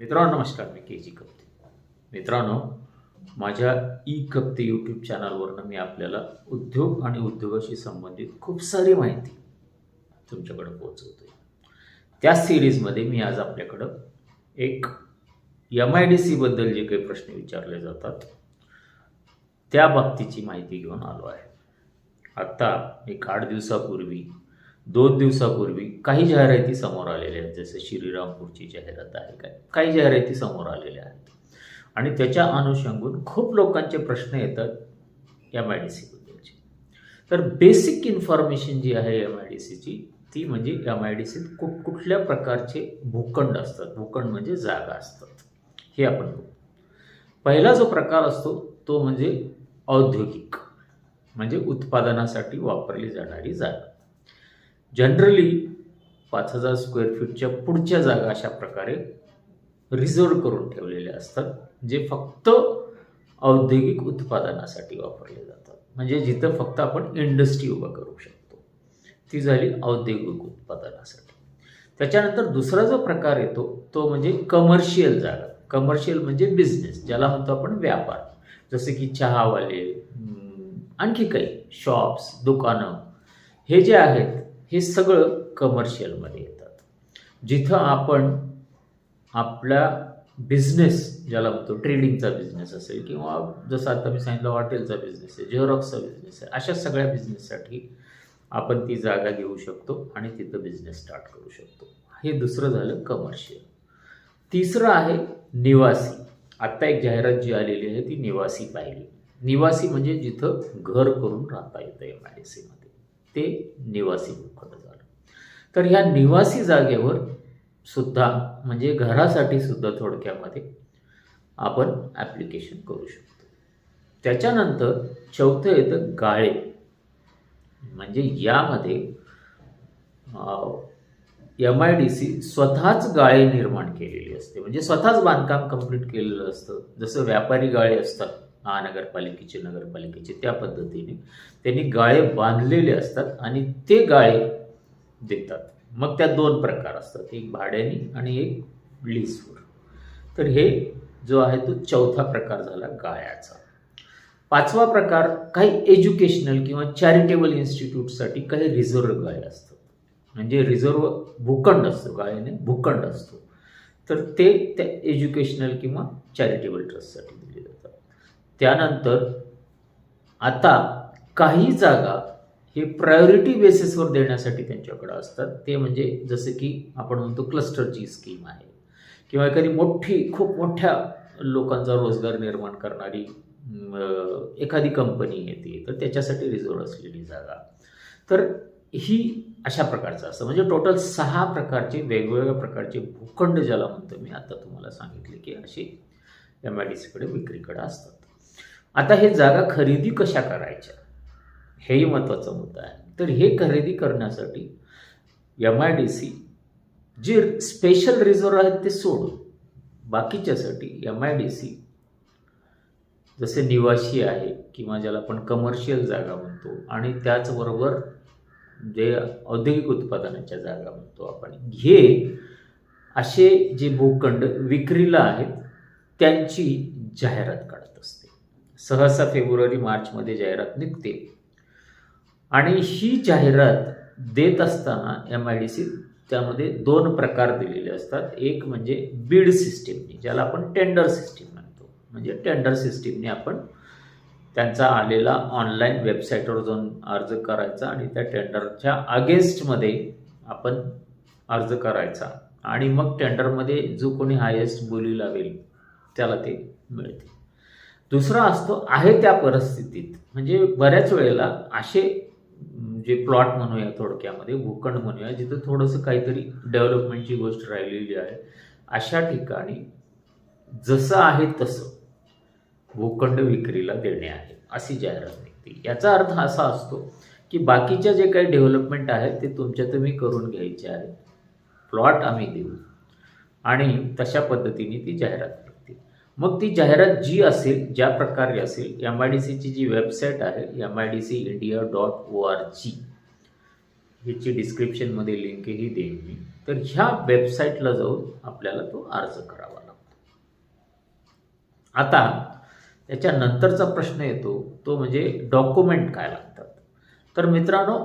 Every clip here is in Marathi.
मित्रांनो नमस्कार मी के जी कप्ते. मित्रांनो माझ्या ई कप्ते यूट्यूब चॅनलवरनं मी आपल्याला उद्योग आणि उद्योगाशी संबंधित खूप सारी माहिती तुमच्याकडे पोहोचवतो त्या सिरीजमध्ये मी आज आपल्याकडं एक एम आय डी सीबद्दल जे काही प्रश्न विचारले जातात त्या बाबतीची माहिती घेऊन आलो आहे. आत्ता एक आठ दिवसापूर्वी दोन दिवसापूर्वी काही जाहिराती समोर आलेल्या आहेत. जसं श्रीरामपूरची जाहिरात आहे काय? काही जाहिराती समोर आलेल्या आहेत. आणि त्याच्या अनुषंगून खूप लोकांचे प्रश्न येतात एम आय डी सीबद्दलचे तर बेसिक इन्फॉर्मेशन जी आहे एम आय डी सीची ती म्हणजे एम आय डी सीत कुठ कुठल्या प्रकारचे भूखंड असतात? भूखंड म्हणजे जागा असतात. हे आपण बघू. पहिला जो प्रकार असतो तो म्हणजे औद्योगिक म्हणजे उत्पादनासाठी वापरली जाणारी जागा. जनरली पाच हजार स्क्वेअर फीटच्या पुढच्या जागा अशा प्रकारे रिझर्व करून ठेवलेल्या असतात जे फक्त औद्योगिक उत्पादनासाठी वापरले जातात. म्हणजे जिथं फक्त आपण इंडस्ट्री उभा करू शकतो. ती झाली औद्योगिक उत्पादनासाठी. त्याच्यानंतर दुसरा जो प्रकार येतो तो म्हणजे कमर्शियल जागा. कमर्शियल म्हणजे बिझनेस ज्याला म्हणतो आपण व्यापार. जसे की चहावाले आणखी काही शॉप्स दुकानं हे जे आहेत हे सगळं कमर्शियलमध्ये येतात. जिथं आपण आपला बिझनेस ज्याला म्हणतो ट्रेडिंगचा बिझनेस असेल किंवा जसं आता मी सांगितलं हॉटेलचा बिझनेस आहे झेरॉक्सचा बिझनेस आहे अशा सगळ्या बिझनेससाठी आपण ती जागा घेऊ शकतो आणि तिथं बिझनेस स्टार्ट करू शकतो. हे दुसरं झालं कमर्शियल तिसरं आहे निवासी. आत्ता एक जाहिरात जी आलेली आहे ती निवासी पाहिली. निवासी म्हणजे जिथं घर करून राहता येतं एम आय डी सीमध्ये ते निवासी भूखंड झालं. तर ह्या निवासी जागेवर सुद्धा म्हणजे घरासाठी सुद्धा थोडक्यामध्ये आपण ॲप्लिकेशन करू शकतो. त्याच्यानंतर चौथं येतं गाळे. म्हणजे यामध्ये एम आय डी सी स्वतःच गाळे निर्माण केलेली असते. म्हणजे स्वतःच बांधकाम कंप्लीट केलेलं असतं. जसं व्यापारी गाळे असतात. महानगरपालिकेचे नगरपालिकेचे त्या पद्धतीने त्यांनी गाळे बांधलेले असतात आणि ते गाळे देतात. मग त्या दोन प्रकार असतात एक भाड्याने आणि एक लीजवर तर हे जो आहे तो चौथा प्रकार झाला गाळ्याचा. पाचवा प्रकार काही एज्युकेशनल किंवा चॅरिटेबल इन्स्टिट्यूटसाठी काही रिझर्व गाळे असतात. म्हणजे रिझर्व भूखंड असतो गाळ्याने भूखंड असतो. तर ते त्या एज्युकेशनल किंवा चॅरिटेबल ट्रस्टसाठी दिले जातात त्यानंतर आता काही जागा हे प्रायोरिटी बेसिसवर देण्यासाठी त्यांच्याकडं असतात. ते म्हणजे जसं की आपण म्हणतो क्लस्टरची स्कीम आहे. किंवा एखादी मोठी खूप मोठ्या लोकांचा रोजगार निर्माण करणारी एखादी कंपनी येते तर त्याच्यासाठी रिझर्व असलेली जागा. तर ही अशा प्रकारचं असतं. म्हणजे टोटल सहा प्रकारचे वेगवेगळ्या प्रकारचे भूखंड ज्याला म्हणतो मी आता तुम्हाला सांगितले की असे एम आय डी सीकडे विक्रीकडे असतात. आता हे जागा खरेदी कशा करायच्या? हेही महत्त्वाचा मुद्दा आहे. तर हे खरेदी करण्यासाठी एम आय डी सी जे स्पेशल रिझर्व आहेत ते सोडून बाकीच्यासाठी एम आय डी सी जसे निवासी आहे किंवा ज्याला आपण कमर्शियल जागा म्हणतो आणि त्याचबरोबर जे औद्योगिक उत्पादनाच्या जागा म्हणतो आपण हे असे जे भूखंड विक्रीला आहेत त्यांची जाहिरात काढत असते सहसा फेब्रुवारी मार्चमध्ये जाहिरात निघते. आणि ही जाहिरात देत असताना एम आय डी सी त्यामध्ये दोन प्रकार दिलेले असतात. एक म्हणजे बीड सिस्टीमने ज्याला आपण टेंडर सिस्टीम म्हणतो. म्हणजे टेंडर सिस्टीमने आपण त्यांचा आलेला ऑनलाईन वेबसाईटवर जाऊन अर्ज करायचा आणि त्या टेंडरच्या अगेन्स्टमध्ये आपण अर्ज करायचा. आणि मग टेंडरमध्ये जो कोणी हायेस्ट बोली लावेल त्याला ते मिळते. दुसरा असतो आहे त्या परिस्थितीत. म्हणजे बऱ्याच वेळेला असे जे प्लॉट म्हणूया थोडक्यामध्ये भूखंड म्हणूया जिथं थोडंसं काहीतरी डेव्हलपमेंटची गोष्ट राहिलेली आहे अशा ठिकाणी जसं आहे तसं भूखंड विक्रीला देणे आहे अशी जाहिरात निघते. याचा अर्थ असा असतो की बाकीच्या जे काही डेव्हलपमेंट आहेत ते तुमच्या तुम्ही करून घ्यायचे आहे प्लॉट आम्ही देऊ. आणि तशा पद्धतीने ती जाहिरात मग ती जाहिरात जी असेल ज्या प्रकारे असेल एम आय डी सीची जी वेबसाईट आहे M I D C India dot O R G ह्याची डिस्क्रिप्शनमध्ये लिंकही देईन मी. तर ह्या वेबसाईटला जाऊन आपल्याला तो अर्ज करावा लागतो. आता त्याच्यानंतरचा प्रश्न येतो तो म्हणजे डॉक्युमेंट काय लागतात. तर मित्रांनो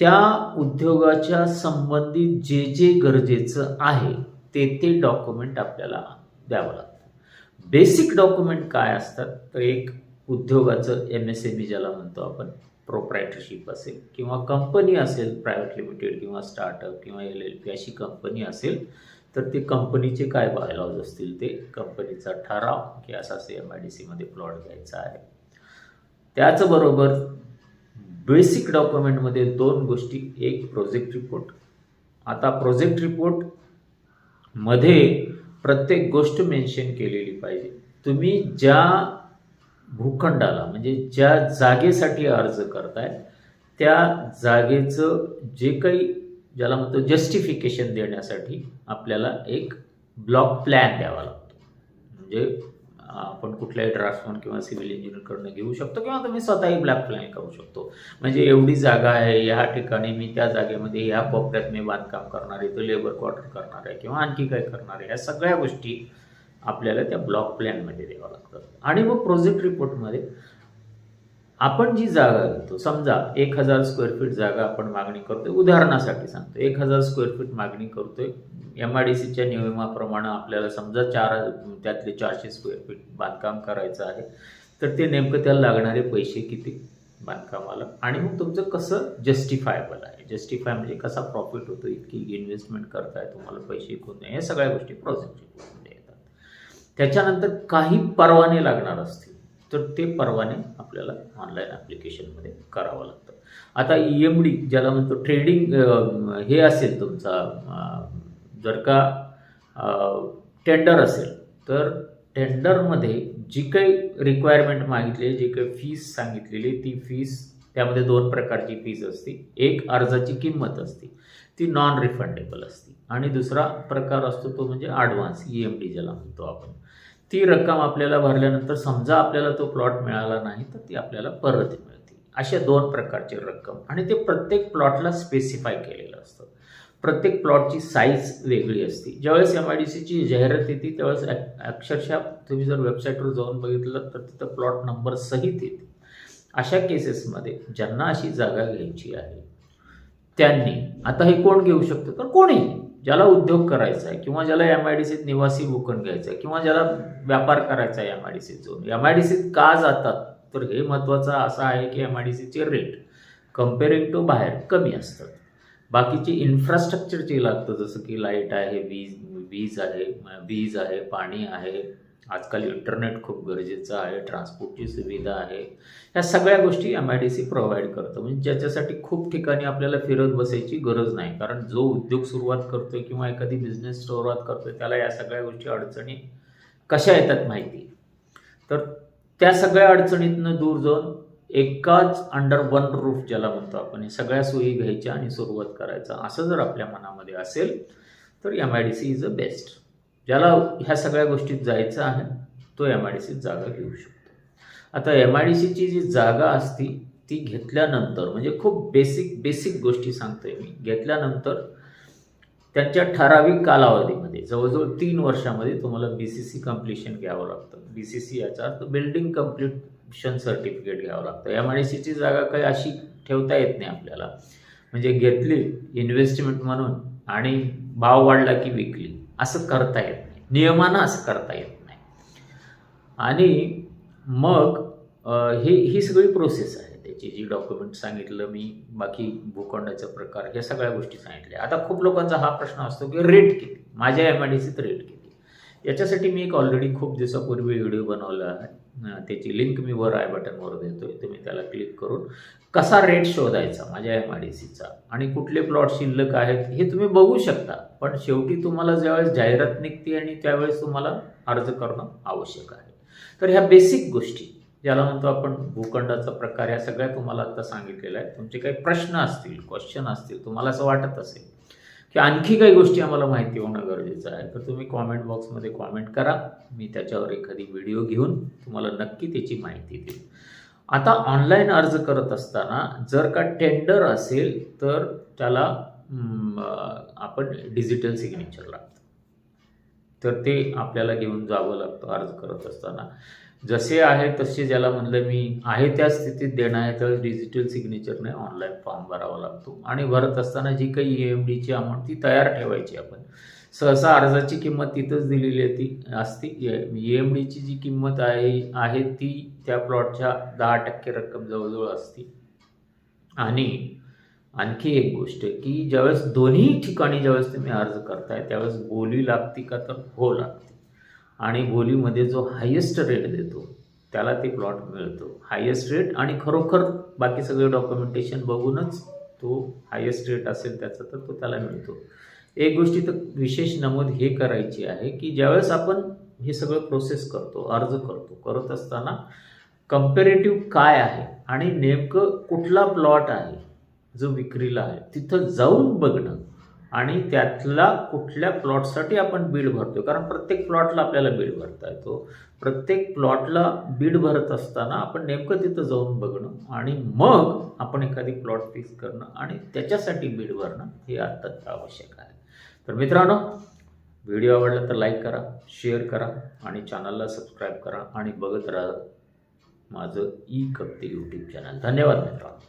त्या उद्योगाच्या संबंधित जे जे गरजेचं आहे ते ते डॉक्युमेंट आपल्याला द्यावं लागतं. बेसिक डॉक्युमेंट काय असतात? तर एक उद्योगाचं एम एस एम ई ज्याला म्हणतो आपण प्रोप्रायटरशिप असेल किंवा कंपनी असेल प्रायव्हेट लिमिटेड किंवा स्टार्टअप किंवा एल एल पी अशी कंपनी असेल तर ते कंपनीचे काय बायलॉज असतील? ते कंपनीचा ठराव की असा एम आय डी सीमध्ये प्लॉट घ्यायचा आहे. त्याचबरोबर बेसिक डॉक्युमेंटमध्ये दोन गोष्टी एक प्रोजेक्ट रिपोर्ट आता प्रोजेक्ट रिपोर्टमध्ये प्रत्येक गोष्ट मेन्शन केलेली पाहिजे. तुम्ही ज्या भूखंडाला म्हणजे ज्या जागेसाठी अर्ज करताय त्या जागेचं जे काही ज्याला म्हणतो जस्टिफिकेशन देण्यासाठी आपल्याला एक ब्लॉक प्लॅन द्यावा लागतो. म्हणजे आपण कुठल्याही ड्राफ्टमन किंवा सिव्हिल इंजिनियरकडनं घेऊ शकतो किंवा तुम्ही स्वतःही ब्लॅक प्लॅन करू शकतो. म्हणजे एवढी जागा आहे ह्या ठिकाणी मी त्या जागेमध्ये ह्या कोपऱ्यात मी बांधकाम करणार आहे तो लेबर क्वार्टर करणार आहे किंवा आणखी काय करणार आहे ह्या सगळ्या गोष्टी आपल्याला त्या ब्लॉक प्लॅनमध्ये द्यावं लागतात. आणि मग प्रोजेक्ट रिपोर्टमध्ये आपण जी जागा घेतो समजा एक हजार स्क्वेअर फीट जागा आपण मागणी करतोय उदाहरणासाठी सांगतो. एक हजार स्क्वेअर फीट मागणी करतोय एम आय डी सीच्या नियमाप्रमाणे आपल्याला समजा चार त्यातले चारशे स्क्वेअर फीट बांधकाम करायचं आहे तर ते नेमकं त्याला लागणारे पैसे किती बांधकामाला? आणि मग तुमचं कसं जस्टिफायबल आहे? जस्टिफाय म्हणजे कसा प्रॉफिट होतो? इतकी इन्व्हेस्टमेंट करताय तुम्हाला पैसे कोण नाही या सगळ्या गोष्टी प्रोजेक्टच्या येतात. त्याच्यानंतर काही परवाने लागणार असतील. तर ते परवाने आपल्याला ऑनलाईन ॲप्लिकेशनमध्ये करावं लागतं. आता ई एम डी ज्याला म्हणतो ट्रेडिंग हे असेल तुमचा जर का टेंडर असेल तर टेंडरमध्ये जी काही रिक्वायरमेंट मागितलेली जी काही फीस सांगितलेली ती फीस त्यामध्ये दोन प्रकारची फीस असते. एक अर्जाची किंमत असते. ती नॉन रिफंडेबल असते. आणि दुसरा प्रकार असतो तो म्हणजे ॲडव्हान्स ई एम डी ज्याला म्हणतो आपण. ती रक्कम आपल्याला भरल्यानंतर समजा आपल्याला तो प्लॉट मिळाला नाही तर ती आपल्याला परत मिळते. अशा दोन प्रकारची रक्कम. आणि ते प्रत्येक प्लॉटला स्पेसिफाय केलेलं असतं. प्रत्येक प्लॉटची साईज वेगळी असते. ज्यावेळेस एम आय डी सीची जाहिरात येते त्यावेळेस अक्षरशः तुम्ही जर वेबसाईटवर जाऊन बघितलं तर तिथं प्लॉट नंबर सहित येते. अशा केसेसमध्ये ज्यांना अशी जागा घ्यायची आहे त्यांनी आता हे कोण घेऊ शकतं? तर कोणी ज्याला उद्योग करायचा आहे किंवा ज्याला एम आय डी सीत निवासी भूखंड घ्यायचा आहे किंवा ज्याला व्यापार करायचा आहे एम आय डी सीत जाऊन. एम आय डी सीत का जातात? तर हे महत्त्वाचं असं आहे की एम आय डी सीचे रेट कम्पेरिंग टू बाहेर कमी असतात. बाकीची इन्फ्रास्ट्रक्चर जे लागतं जसं की लाइट आहे वीज वीज आहे वीज आहे पाणी आहे आजकाल इंटरनेट खूप गरजेचं आहे ट्रान्सपोर्टची सुविधा आहे. ह्या सगळ्या गोष्टी M I D C provide करतं. म्हणजे ज्याच्यासाठी खूप ठिकाणी आपल्याला फिरत बसायची गरज नाही. कारण जो उद्योग सुरुवात करतोय किंवा एखादी बिझनेस सुरुवात करतोय त्याला या सगळ्या गोष्टी अडचणी कशा येतात माहिती? तर त्या सगळ्या अडचणीतनं दूर जाऊन एकाच अंडर वन रूफ ज्याला म्हणतो आपण हे सगळ्या सोयी घ्यायच्या आणि सुरुवात करायचा. असं जर आपल्या मनामध्ये असेल तर M I D C is a best ज्याला ह्या सगळ्या गोष्टीत जायचं आहे तो एम आय डी सीत जागा घेऊ शकतो. आता एम आय डी सीची जी जागा असती ती घेतल्यानंतर म्हणजे खूप बेसिक बेसिक गोष्टी सांगतोय मी. घेतल्यानंतर त्यांच्या ठराविक कालावधीमध्ये जवळजवळ तीन वर्षामध्ये तुम्हाला बी सी सी कम्प्लिशन घ्यावं लागतं. बी सी सी याचा अर्थ बिल्डिंग कम्प्लिशन सर्टिफिकेट घ्यावं लागतं. एम आय डी सीची जागा काही अशी ठेवता येत नाही आपल्याला. म्हणजे घेतली इन्व्हेस्टमेंट म्हणून आणि भाव वाढला की विकली. असं करता येत नाही. नियमानं असं करता येत नाही. आणि मग हे ही सगळी प्रोसेस आहे. त्याची जी डॉक्युमेंट सांगितलं मी बाकी भूखंडाचा प्रकार ह्या सगळ्या गोष्टी सांगितल्या. आता खूप लोकांचा हा प्रश्न असतो की रेट किती? माझ्या एम आय डी सीत रेट किती? याच्यासाठी मी एक ऑलरेडी खूप दिवसापूर्वी व्हिडिओ बनवला. आहे त्याची लिंक मी वर आय बटनवर देतो आहे तुम्ही त्याला क्लिक करून कसा रेट शोधायचा माझ्या एम आय डी सीचा आणि कुठले प्लॉट शिल्लक आहेत हे तुम्ही बघू शकता. पण शेवटी तुम्हाला ज्यावेळेस जाहिरात निघते आणि त्यावेळेस तुम्हाला अर्ज करणं आवश्यक आहे. तर ह्या बेसिक गोष्टी ज्याला म्हणतो आपण भूखंडाचा प्रकार ह्या सगळ्या तुम्हाला आता सांगितलेल्या आहेत. तुमचे काही प्रश्न असतील क्वेश्चन असतील तुम्हाला असं वाटत असेल की आणखी काही गोष्टी आम्हाला माहिती होणं गरजेचं आहे. तर तुम्ही कॉमेंट बॉक्समध्ये कॉमेंट करा. मी त्याच्यावर एखादी व्हिडिओ घेऊन तुम्हाला नक्की त्याची माहिती देईन. आता ऑनलाईन अर्ज करत असताना जर का टेंडर असेल तर त्याला आपण डिजिटल सिग्नेचर लागतं. तर ते आपल्याला घेऊन जावं लागतं अर्ज करत असताना. जसे आहे तसे ज्याला म्हणलं मी आहे त्या स्थितीत देणं आहे तर डिजिटल सिग्नेचरने ऑनलाईन फॉर्म भरावा लागतो. आणि भरत असताना जी काही ई एम डीची अमाऊंट ती तयार ठेवायची आपण. सहसा अर्जाची किंमत तिथंच दिलेली आहे ती असते ई एम डीची जी किंमत आहे आहे ती त्या प्लॉटच्या दहा टक्के रक्कम जवळजवळ असते. आणि आणखी एक गोष्ट की ज्यावेळेस दोन्ही ठिकाणी ज्यावेळेस तुम्ही अर्ज करताय त्यावेळेस बोली लागती का तर? हो लागते. आणि बोलीमध्ये जो हायेस्ट रेट देतो त्याला ते प्लॉट मिळतो. हायेस्ट रेट आणि खरोखर बाकी सगळे डॉक्युमेंटेशन बघूनच तो हायेस्ट रेट असेल त्याचा तर तो त्याला मिळतो. एक गोष्टी तर विशेष नमूद हे करायची आहे की ज्यावेळेस आपण हे सगळं प्रोसेस करतो अर्ज करतो करत असताना कम्पेरेटिव्ह काय आहे आणि नेमकं कुठला प्लॉट आहे जो विक्रीला आहे तिथं जाऊन बघणं आणि त्यातला कुठल्या प्लॉटसाठी आपण बीड भरतो कारण प्रत्येक प्लॉटला आपल्याला बीड भरता येतो. प्रत्येक प्लॉटला बीड भरत असताना आपण नेमकं तिथं जाऊन बघणं आणि मग आपण एखादी प्लॉट फिक्स करणं आणि त्याच्यासाठी बीड भरणं हे अत्यंत आवश्यक आहे. तर मित्रांनो व्हिडिओ आवडला तर लाईक करा शेअर करा आणि चॅनलला सबस्क्राईब करा आणि बघत राहा माझं ई कप्ते यूट्यूब चॅनल. धन्यवाद मित्रांनो.